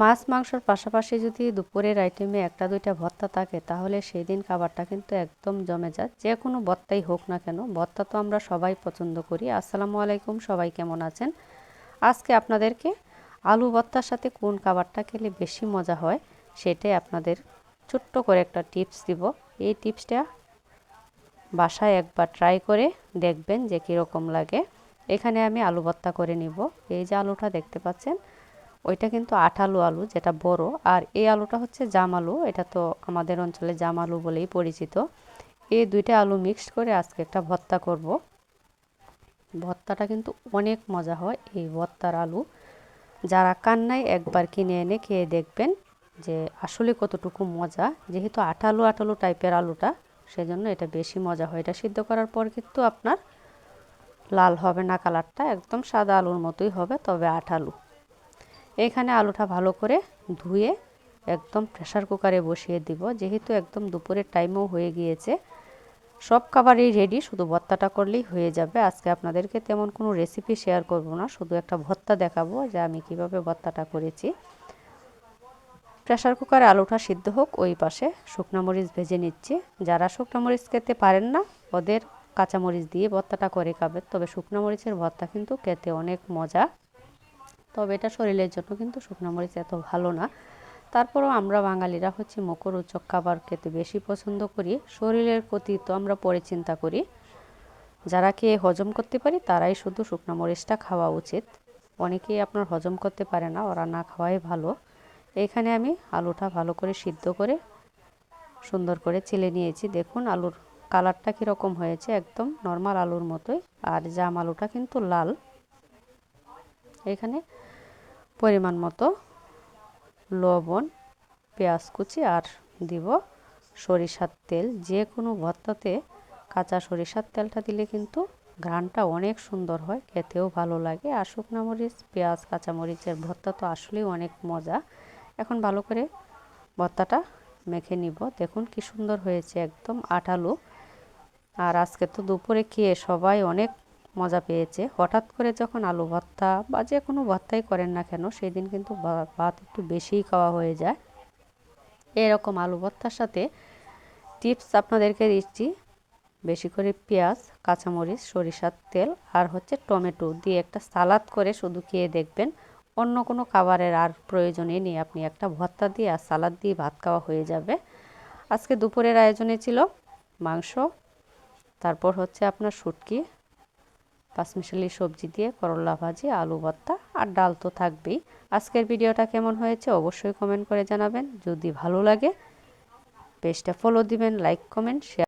মাছ মাংসর পাশাপাশি যদি দুপুরের আইটেমে একটা দুইটা ভর্তা থাকে, তাহলে সেই দিন খাবারটা কিন্তু একদম জমে যায়। যে কোনো ভর্তাই হোক না কেন, ভর্তা তো আমরা সবাই পছন্দ করি। আসসালামু আলাইকুম, সবাই কেমন আছেন? আজকে আপনাদেরকে আলু ভর্তার সাথে কোন খাবারটা খেলে বেশি মজা হয়, সেটাই আপনাদের ছোট্ট করে একটা টিপস দিব। এই টিপসটা বাসায় একবার ট্রাই করে দেখবেন যে কীরকম লাগে। এখানে আমি আলু ভর্তা করে নিব। এই যে আলুটা দেখতে পাচ্ছেন ওইটা কিন্তু আঠালু আলু যেটা বড়। আর এই আলুটা হচ্ছে জাম আলু, এটা তো আমাদের অঞ্চলে জাম আলু বলেই পরিচিত। এই দুইটা আলু মিক্সড করে আজকে একটা ভর্তা করব। ভর্তাটা কিন্তু অনেক মজা হয় এই ভর্তার আলু। যারা কান্নায় একবার কিনে এনে খেয়ে দেখবেন যে আসলে কতটুকু মজা। যেহেতু আঠালু আঠালু টাইপের আলুটা, সেজন্য এটা বেশি মজা হয়। এটা সিদ্ধ করার পর কিন্তু আপনার লাল হবে না কালারটা, একদম সাদা আলুর মতোই হবে, তবে আঠালু। এখানে আলুটা ভালো করে ধুয়ে একদম প্রেশার কুকারে বসিয়ে দিব। যেহেতু একদম দুপুরের টাইমও হয়ে গিয়েছে, সব খাবারই রেডি শুধু ভর্তাটা করলেই হয়ে যাবে। আজকে আপনাদেরকে তেমন কোনো রেসিপি শেয়ার করব না, শুধু একটা ভর্তা দেখাবো যে আমি কীভাবে ভর্তাটা করেছি। প্রেশার কুকারে আলুটা সিদ্ধ হোক, ওই পাশে শুকনো মরিচ ভেজে নিচ্ছি। যারা শুকনো মরিচ খেতে পারেন না, ওদের কাঁচামরিচ দিয়ে ভর্তাটা করে খাবে তবে শুকনো মরিচের ভর্তা কিন্তু খেতে অনেক মজা। তবে এটা শরীরের জন্য কিন্তু শুকনো মরিচ এত ভালো না। তারপরেও আমরা বাঙালিরা হচ্ছে মকর মুখরোচক খাবার খেতে বেশি পছন্দ করি। শরীরের প্রতি তো আমরা পরে চিন্তা করি। যারা খেয়ে হজম করতে পারি, তারাই শুধু শুকনো মরিচটা খাওয়া উচিত। অনেকেই আপনার হজম করতে পারে না, ওরা না খাওয়াই ভালো। এখানে আমি আলুটা ভালো করে সিদ্ধ করে সুন্দর করে চেলে নিয়েছি। দেখুন আলুর কালারটা কীরকম হয়েছে, একদম নর্মাল আলুর মতোই। আর জাম আলুটা কিন্তু লাল। এখানে পরিমাণ মতো লবণ, পেঁয়াজ কুচি আর দিব সরিষার তেল। যে কোনো ভর্তাতে কাঁচা সরিষার তেলটা দিলে কিন্তু ঘ্রাণটা অনেক সুন্দর হয়, খেতেও ভালো লাগে। আর শুকনো মরিচ, পেঁয়াজ কাঁচামরিচের ভর্তা তো আসলেই অনেক মজা। এখন ভালো করে ভর্তাটা মেখে নিব। দেখুন কি সুন্দর হয়েছে একদম আঠালো। আর আজকে তো দুপুরে খেয়ে সবাই অনেক মজা পেয়েছে। হঠাৎ করে যখন আলু ভর্তা বা যে কোনো ভর্তাই করেন না কেন সেই দিন কিন্তু ভাত একটু বেশিই খাওয়া হয়ে যায়। এরকম আলু ভর্তার সাথে টিপস আপনাদেরকে দিচ্ছি। বেশি করে পেঁয়াজ, কাঁচামরিচ, সরিষার তেল আর হচ্ছে টমেটো দিয়ে একটা সালাদ করে শুধু খেয়ে দেখবেন। অন্য কোনো খাবারের আর প্রয়োজনই নেই। আপনি একটা ভর্তা দিয়ে আর সালাদ দিয়ে ভাত খাওয়া হয়ে যাবে। আজকে দুপুরের আয়োজনে ছিল মাংস, তারপর হচ্ছে আপনার শুটকি পাঁচমিশালি সবজি দিয়ে করলা ভাজি, আলু ভর্তা আর ডাল তো থাকবেই। আজকের ভিডিওটা কেমন হয়েছে অবশ্যই কমেন্ট করে জানাবেন। যদি ভালো লাগে, পেজটা ফলো দিবেন লাইক কমেন্ট শেয়ার